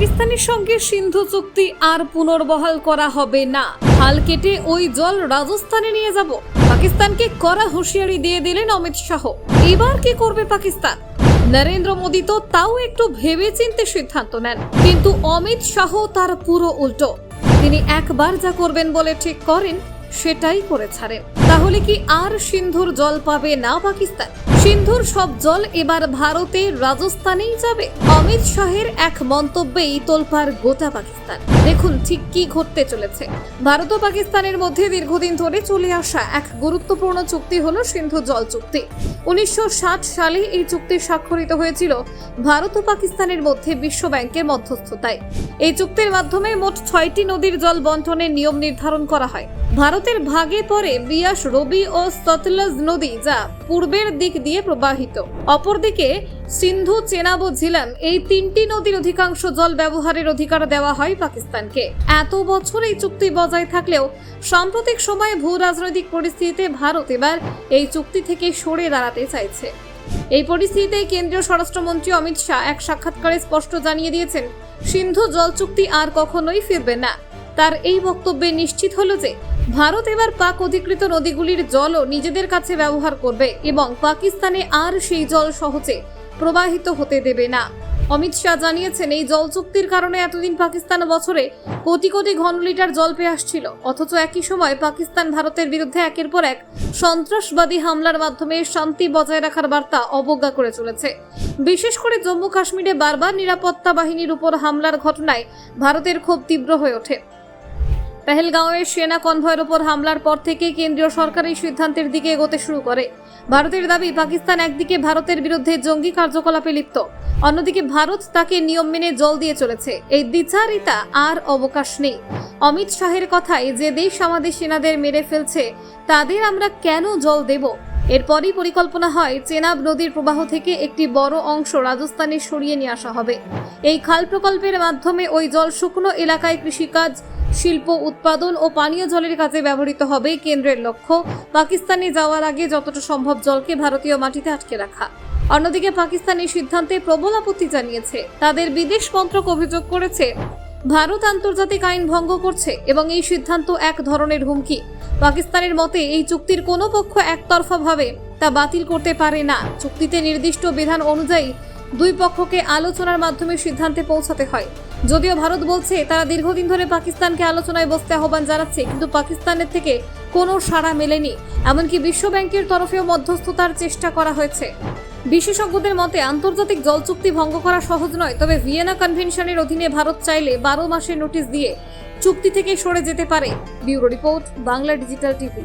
পাকিস্তানের সঙ্গে সিন্ধু চুক্তি আর পুনর্বহাল করা হবে না। হাল কেটে ওই জল রাজস্থানে নিয়ে যাব। পাকিস্তানকে কড়া হুঁশিয়ারি দিয়ে দিলেন অমিত শাহ। এবার কি করবে পাকিস্তান? নরেন্দ্র মোদী তো তাও একটু ভেবে চিনতে সিদ্ধান্ত নেন। কিন্তু অমিত শাহ তার পুরো উল্টো। তিনি একবার যা করবেন বলে ঠিক করেন, সেটাই করে ছাড়েন। তাহলে কি আর সিন্ধুর জল পাবে না পাকিস্তান? সিন্ধুর সব জল এবার ভারতে, রাজস্থানেই যাবে। অমিত শাহের এক মন্তব্যেই তোলপাড় গোটা পাকিস্তান। দেখুন ঠিক কি ঘটতে চলেছে। ভারত ও পাকিস্তানের মধ্যে দীর্ঘদিন ধরে চলে আসা এক গুরুত্বপূর্ণ চুক্তি হলো সিন্ধু জল চুক্তি। উনিশশো ষাট সালে এই চুক্তি স্বাক্ষরিত হয়েছিল ভারত ও পাকিস্তানের মধ্যে বিশ্ব ব্যাংকের মধ্যস্থতায়। এই চুক্তির মাধ্যমে মোট ছয়টি নদীর জল বন্টনের নিয়ম নির্ধারণ করা হয়। ভারতের ভাগে পরে বিয়াস রবি ও সতলজ নদী যা পূর্বের দিক দিয়ে প্রবাহিত। অপরদিকে সিন্ধু চেনাব ঝিলাম, এই তিনটি নদীর অধিকাংশ জল ব্যবহারের অধিকার দেওয়া হয় পাকিস্তানকে। এত বছর এই চুক্তি বজায় থাকলেও সাম্প্রতিক সময়ে ভূ রাজনৈতিক পরিস্থিতিতে ভারত এবার এই চুক্তি থেকে সরে দাঁড়াতে চাইছে। এই পরিস্থিতিতে কেন্দ্রীয় স্বরাষ্ট্রমন্ত্রী অমিত শাহ এক সাক্ষাৎকারে স্পষ্ট জানিয়ে দিয়েছেন, সিন্ধু জল চুক্তি আর কখনোই ফিরবে না। তার এই বক্তব্যে নিশ্চিত হলো যে ভারত এবার পাক অধিকৃত নদীগুলির জলও নিজেদের কাছে ব্যবহার করবে এবং পাকিস্তানে আর সেই জল সহজে প্রবাহিত হতে দেবে না। অমিত শাহ জানিয়েছেন, এই জল চুক্তির কারণে এতদিন পাকিস্তান বছরে কোটি কোটি ঘন লিটার জল পেয়ে আসছিল। অথচ একই সময় পাকিস্তান ভারতের বিরুদ্ধে একের পর এক সন্ত্রাসবাদী হামলার মাধ্যমে শান্তি বজায় রাখার বার্তা অবজ্ঞা করে চলেছে। বিশেষ করে জম্মু কাশ্মীরে বারবার নিরাপত্তা বাহিনীর উপর হামলার ঘটনায় ভারতের ক্ষোভ তীব্র হয়ে ওঠে। পেহেলগাঁওয়ের সেনা কনভয়ের ওপর হামলার পর থেকে কেন্দ্রীয় সরকার এই সিদ্ধান্তের দিকে এগোতে শুরু করে। ভারতের দাবি, পাকিস্তান একদিকে ভারতের বিরুদ্ধে জঙ্গি কার্যকলাপে লিপ্ত। অন্যদিকে ভারত তাকে নিয়ম মেনে জল দিয়ে চলেছে। এই দ্বিচারিতা আর অবকাশ নেই। অমিত শাহের কথায়, যে দেশ আমাদের সেনাদের মেরে ফেলছে, তাদের আমরা কেন জল দেব? এরপরই পরিকল্পনা হয় চেনাব নদীর প্রবাহ থেকে একটি বড় অংশ রাজস্থানে সরিয়ে নিয়ে আসা হবে। এই খাল প্রকল্পের মাধ্যমে ওই জল শুকনো এলাকায় কৃষিকাজ, শিল্প উৎপাদন ও পানীয় জলের কাজে ব্যবহৃত হবে কেন্দ্রের লক্ষ্য। পাকিস্তানে যাওয়ার আগে যতটা সম্ভব জলকে ভারতীয় মাটিতে আটকে রাখা। অন্যদিকে পাকিস্তান এই সিদ্ধান্তে প্রবল আপত্তি জানিয়েছে। তাদের বিদেশ মন্ত্রক অভিযোগ করেছে ভারত আন্তর্জাতিক আইন ভঙ্গ করছে এবং এই সিদ্ধান্ত এক ধরনের হুমকি। পাকিস্তানের মতে, এই চুক্তির কোনো পক্ষ একতরফাভাবে তা বাতিল করতে পারে না। চুক্তিতে নির্দিষ্ট বিধান অনুযায়ী দুই পক্ষকে আলোচনার মাধ্যমে সিদ্ধান্তে পৌঁছাতে হয়। যদিও ভারত বলছে, তারা দীর্ঘদিন ধরে পাকিস্তানকে আলোচনায় বসতে আহ্বান জানাচ্ছে, কিন্তু পাকিস্তানের থেকে কোনো সাড়া মেলেনি। এমনকি বিশ্ব ব্যাংকের তরফেও মধ্যস্থতার চেষ্টা করা হয়েছে। বিশেষজ্ঞদের মতে, আন্তর্জাতিক জল চুক্তি ভঙ্গ করা সহজ নয়, তবে ভিয়েনা কনভেনশনের অধীনে ভারত চাইলে বারো মাসের নোটিশ দিয়ে চুক্তি থেকে সরে যেতে পারে। Bureau report, Bangla digital TV.